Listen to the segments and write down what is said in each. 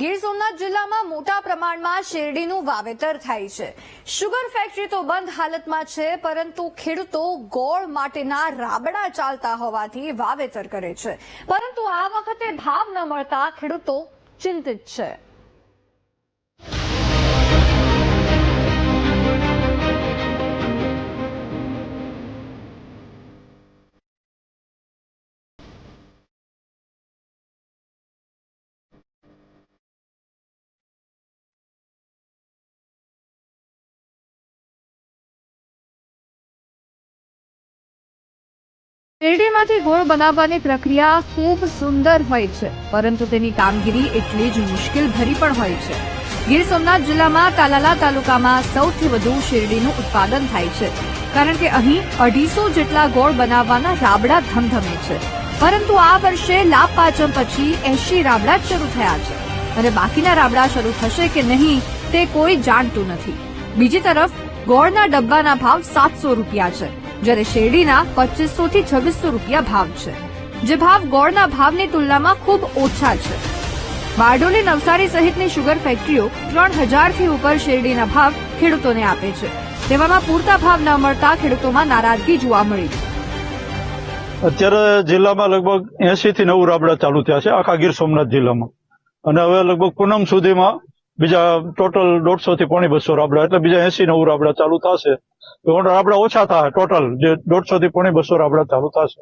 ગીર સોમનાથ જિલ્લામાં મોટા પ્રમાણમાં શેરડીનું વાવેતર થાય છે. શુગર ફેક્ટરી તો બંધ હાલતમાં છે, પરંતુ ખેડૂતો ગોળ માટેના રાબડા ચાલતા હોવાથી વાવેતર કરે છે. પરંતુ આ વખતે ભાવ ન મળતા ખેડૂતો ચિંતિત છે. શેરડીમાંથી ગોળ બનાવવાની પ્રક્રિયા ખૂબ સુંદર હોય છે, પરંતુ તેની કામગીરી એટલી જ મુશ્કેલ ભરી પણ હોય છે. ગીર સોમનાથ જિલ્લામાં તાલાલા તાલુકામાં સૌથી વધુ શેરડીનું ઉત્પાદન થાય છે, કારણ કે અહીં અઢીસો જેટલા ગોળ બનાવવાના રાબડા ધમધમે છે. પરંતુ આ વર્ષે લાભ પાચમ પછી એસી રાબડા જ શરૂ થયા છે, અને બાકીના રાબડા શરૂ થશે કે નહીં તે કોઈ જાણતું નથી. બીજી તરફ, ગોળના ડબ્બાના ભાવ સાતસો રૂપિયા છે જ્યારે શેરડીના પચીસો થી છવ્વીસો રૂપિયા ભાવ છે, જે ભાવ ગોળના ભાવની તુલનામાં ખૂબ ઓછા છે. બારડોલી નવસારી સહિતની શુગર ફેક્ટરીઓ ત્રણ હજારથી ઉપર શેરડીના ભાવ ખેડૂતોને આપે છે. તેવામાં પૂરતા ભાવ ન મળતા ખેડૂતોમાં નારાજગી જોવા મળી. અત્યારે જિલ્લામાં લગભગ એસી થી નવ રાબડા ચાલુ થયા છે, આખા ગીર સોમનાથ જિલ્લામાં. અને હવે લગભગ પૂનમ સુધીમાં બીજા ટોટલ દોઢસો થી પોણી બસો રાબડા, એટલે બીજા એસી નવું રાબડા ચાલુ થશે. રાબડા ઓછા થાય ટોટલ જે દોઢસો થી પોણી બસો રાબડા ચાલુ થશે.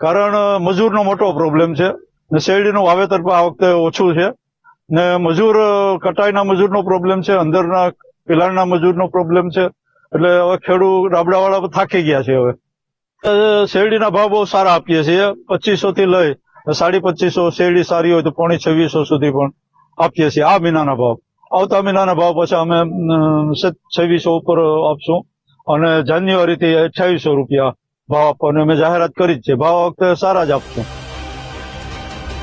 કારણ મજૂરનો મોટો પ્રોબ્લેમ છે, ને શેરડીનું વાવેતર પણ આ વખતે ઓછું છે, ને મજૂર કટાઈના મજૂરનો પ્રોબ્લેમ છે, અંદરના પિલાણના મજૂરનો પ્રોબ્લેમ છે, એટલે હવે ખેડૂત રાબડાવાળા થાકી ગયા છે હવે. શેરડીના ભાવ બહુ સારા આપીએ છીએ, પચીસો થી લઈ, સાડી પચીસો, શેરડી સારી હોય તો પોણી છવ્વીસો સુધી પણ. આપીએ છીએ. આ મહિનાના ભાવ. આવતા મહિનાના ભાવ પછી અમે છવ્વીસો ઉપર આપશું. અને જાન્યુઆરી થી અઠ્યાવીસો રૂપિયા ભાવ આપવાની. અમે જાહેરાત કરી જ છે. ભાવ વખતે સારા જ આપશું.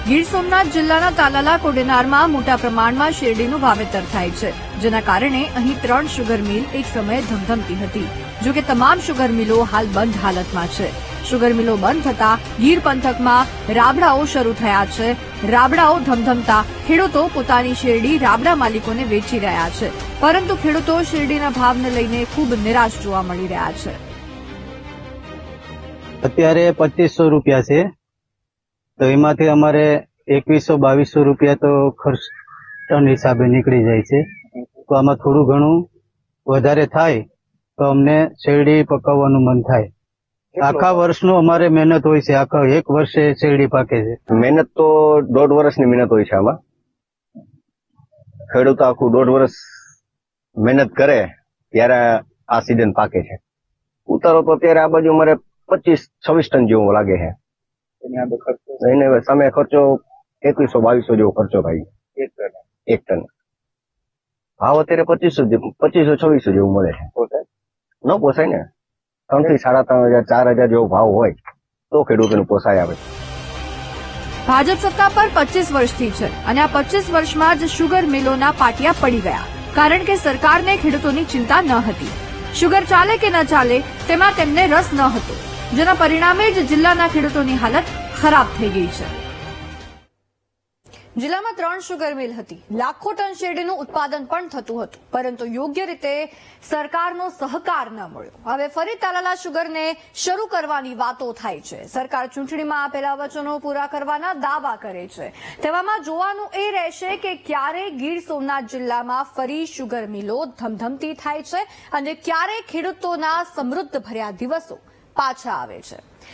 ગીર સોમનાથ જિલ્લાના તાલાલા કોડેનારમાં મોટા પ્રમાણમાં શેરડીનું વાવેતર થાય છે, જેના કારણે અહીં ત્રણ શુગર મિલ એક સમયે ધમધમતી હતી. જો કે તમામ શુગર મિલો હાલ બંધ હાલતમાં છે. શુગર મિલો બંધ થતા ગીર પંથકમાં રાબડાઓ શરૂ થયા છે. રાબડાઓ ધમધમતા. ખેડૂતો પોતાની શેરડી રાબડા માલિકોને વેચી રહ્યા છે. પરંતુ ખેડૂતો શેરડીના ભાવને લઈને ખૂબ નિરાશ જોવા મળી રહ્યા છે. અત્યારે પચીસો રૂપિયા છે. તો એમાંથી અમારે એકવીસો બાવીસો રૂપિયા તો ખર્ચ ટન હિસાબે નીકળી જાય છે. તો આમાં થોડું ઘણું વધારે થાય તો અમને શેરડી પકવવાનું મન થાય. આખા વર્ષનું અમારે મહેનત હોય છે. આખા એક વર્ષે શેરડી પાકે છે. મહેનત તો દોઢ વર્ષની મહેનત હોય છે આમાં. ખેડૂત આખું દોઢ વર્ષ મહેનત કરે ત્યારે આ સીઝન પાકે છે. ઉતારો તો અત્યારે આ બાજુ અમારે પચીસ છવ્વીસ ટન જેવો લાગે છે. એને સામે ખર્ચો એકવીસો બાવીસો જેવો ખર્ચો થાય એક ટન. ભાવ અત્યારે પચીસો પચીસો છવ્વીસો જેવું મળે છે. ન પોસાય ને. ત્રણથી સાડા ત્રણ હજાર ચાર હજાર જેવો ભાવ હોય તો ખેડૂતોને પોસાય આવે. ભાજપ સત્તા પર પચીસ વર્ષથી છે અને આ પચીસ વર્ષમાં જ શુગર મિલોના પાટિયા પડી ગયા. કારણ કે સરકારને ખેડૂતોની ચિંતા ન હતી. શુગર ચાલે કે ન ચાલે તેમાં તેમને રસ ન હતો. જેના પરિણામે જ જિલ્લાના ખેડૂતોની હાલત ખરાબ થઈ ગઈ છે. જિલ્લામાં ત્રણ શુગર મિલ હતી. લાખો ટન શેરડીનું ઉત્પાદન પણ થતું હતું. પરંતુ યોગ્ય રીતે સરકારનો સહકાર ન મળ્યો. હવે ફરી તાલાલા શુગરને શરૂ કરવાની વાતો થાય છે. સરકાર ચૂંટણીમાં આપેલા વચનો પૂરા કરવાના દાવા કરે છે. તેવામાં જોવાનું એ રહેશે કે ક્યારે ગીર સોમનાથ જિલ્લામાં ફરી શુગર મિલો ધમધમતી થાય છે અને ક્યારે ખેડૂતોના સમૃદ્ધ ભર્યા દિવસો પાછા આવે છે.